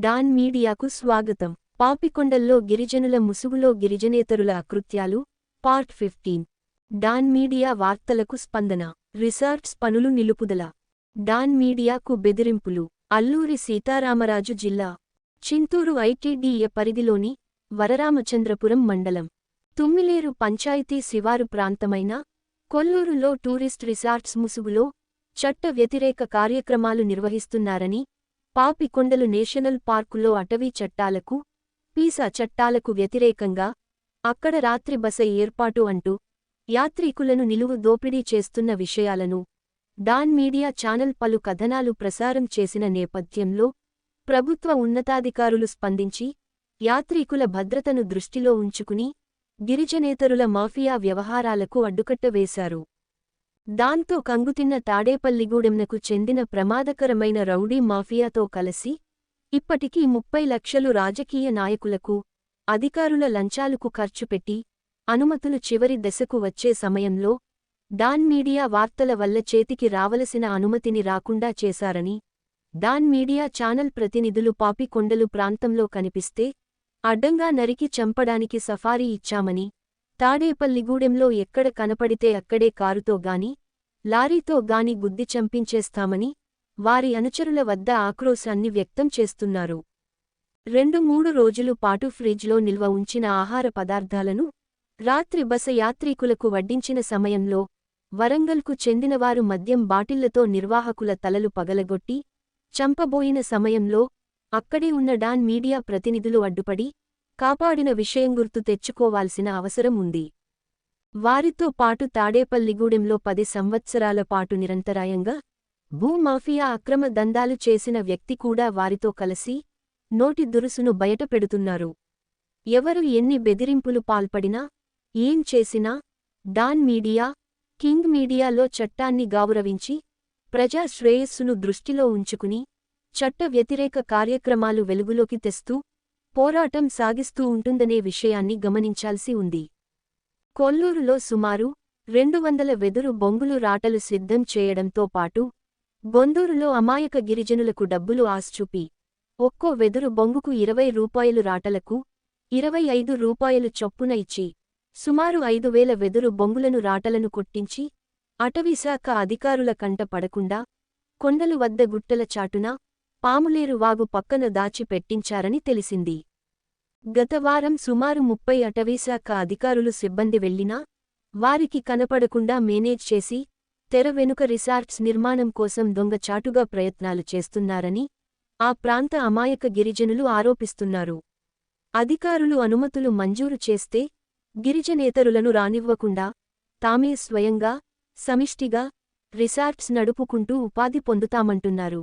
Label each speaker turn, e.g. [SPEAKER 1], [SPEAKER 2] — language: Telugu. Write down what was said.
[SPEAKER 1] డాన్ మీడియాకు స్వాగతం. పాపికొండల్లో గిరిజనుల ముసుగులో గిరిజనేతరుల అకృత్యాలు. Part fifteen. డాన్ మీడియా వార్తలకు స్పందన. రిసార్ట్స్ పనులు నిలుపుదల. డాన్ మీడియాకు బెదిరింపులు. అల్లూరి సీతారామరాజు జిల్లా. చింతూరు ఐటీడీఏ పరిధిలోని వరరామచంద్రపురం మండలం. తుమ్మిలేరు పంచాయతీ శివారు ప్రాంతమైన కొల్లూరులో టూరిస్ట్ రిసార్ట్స్ ముసుగులో చట్ట వ్యతిరేక కార్యక్రమాలు నిర్వహిస్తున్నారని పాపికొండలు నేషనల్ పార్కులో అటవీ చట్టాలకు పీసా చట్టాలకు వ్యతిరేకంగా అక్కడ రాత్రి బస ఏర్పాటు అంటూ యాత్రికులను నిలువు దోపిడీ చేస్తున్న విషయాలను డాన్ మీడియా ఛానల్ పలు కథనాలు ప్రసారం చేసిన నేపథ్యంలో ప్రభుత్వ ఉన్నతాధికారులు స్పందించి యాత్రికుల భద్రతను దృష్టిలో ఉంచుకుని గిరిజనేతరుల మాఫియా వ్యవహారాలకు అడ్డుకట్ట వేశారు. దాంతో కంగుతిన్న తాడేపల్లిగూడెంనకు చెందిన ప్రమాదకరమైన రౌడీ మాఫియాతో కలిసి ఇప్పటికీ ముప్పై లక్షలు రాజకీయ నాయకులకు అధికారుల లంచాలకు ఖర్చుపెట్టి అనుమతులు చివరి దశకు వచ్చే సమయంలో డాన్ మీడియా వార్తల వల్ల చేతికి రావలసిన అనుమతిని రాకుండా చేశారని డాన్ మీడియా ఛానల్ ప్రతినిధులు పాపికొండలు ప్రాంతంలో కనిపిస్తే అడ్డంగా నరికి చంపడానికి సఫారీ ఇచ్చామని తాడేపల్లిగూడెంలో ఎక్కడ కనపడితే అక్కడే కారుతో గాని లారీతో గాని గుద్ది చంపించేస్తామని వారి అనుచరుల వద్ద ఆక్రోశాన్ని వ్యక్తం చేస్తున్నారు. రెండు మూడు రోజులు పాటు ఫ్రిడ్జ్లో నిల్వ ఉంచిన ఆహార పదార్థాలను రాత్రి బస యాత్రీకులకు వడ్డించిన సమయంలో వరంగల్కు చెందినవారు మద్యం బాటిళ్ళతో నిర్వాహకుల తలలు పగలగొట్టి చంపబోయిన సమయంలో అక్కడే ఉన్న డాన్ మీడియా ప్రతినిధులు అడ్డుపడి కాపాడిన విషయం గుర్తు తెచ్చుకోవాల్సిన అవసరం ఉంది. వారితో పాటు తాడేపల్లిగూడెంలో పది సంవత్సరాల పాటు నిరంతరాయంగా భూమాఫియా అక్రమ దందాలు చేసిన వ్యక్తి కూడా వారితో కలిసి నోటి దురుసును బయటపెడుతున్నారు. ఎవరు ఎన్ని బెదిరింపులు పాల్పడినా ఏం చేసినా డాన్ మీడియా కింగ్ మీడియాలో చట్టాన్ని గౌరవించి ప్రజా శ్రేయస్సును దృష్టిలో ఉంచుకుని చట్ట వ్యతిరేక కార్యక్రమాలు వెలుగులోకి తెస్తూ పోరాటం సాగిస్తూ ఉంటుందనే విషయాన్ని గమనించాల్సి ఉంది. కొల్లూరులో సుమారు రెండు వందల వెదురు బొంగులు రాటలు సిద్ధం చేయడంతో పాటు బొందూరులో అమాయక గిరిజనులకు డబ్బులు ఆశ్చూపి ఒక్కో వెదురు బొంగుకు ఇరవై రూపాయలు రాటలకు ఇరవై ఐదు రూపాయలు చొప్పున ఇచ్చి సుమారు ఐదు వేల వెదురు బొంగులను రాటలను కొట్టించి అటవీశాఖ అధికారుల కంట పడకుండా కొండలు వద్ద గుట్టల చాటున పాములేరు వాగు పక్కన దాచి పెట్టించారని తెలిసింది. గతవారం సుమారు ముప్పై అటవీశాఖ అధికారులు సిబ్బంది వెళ్ళినా వారికి కనపడకుండా మేనేజ్ చేసి తెర వెనుక రిసార్ట్స్ నిర్మాణం కోసం దొంగచాటుగా ప్రయత్నాలు చేస్తున్నారని ఆ ప్రాంత అమాయక గిరిజనులు ఆరోపిస్తున్నారు. అధికారులు అనుమతులు మంజూరు చేస్తే గిరిజనేతరులను రానివ్వకుండా తామే స్వయంగా సమిష్టిగా రిసార్ట్స్ నడుపుకుంటూ ఉపాధి పొందుతామంటున్నారు.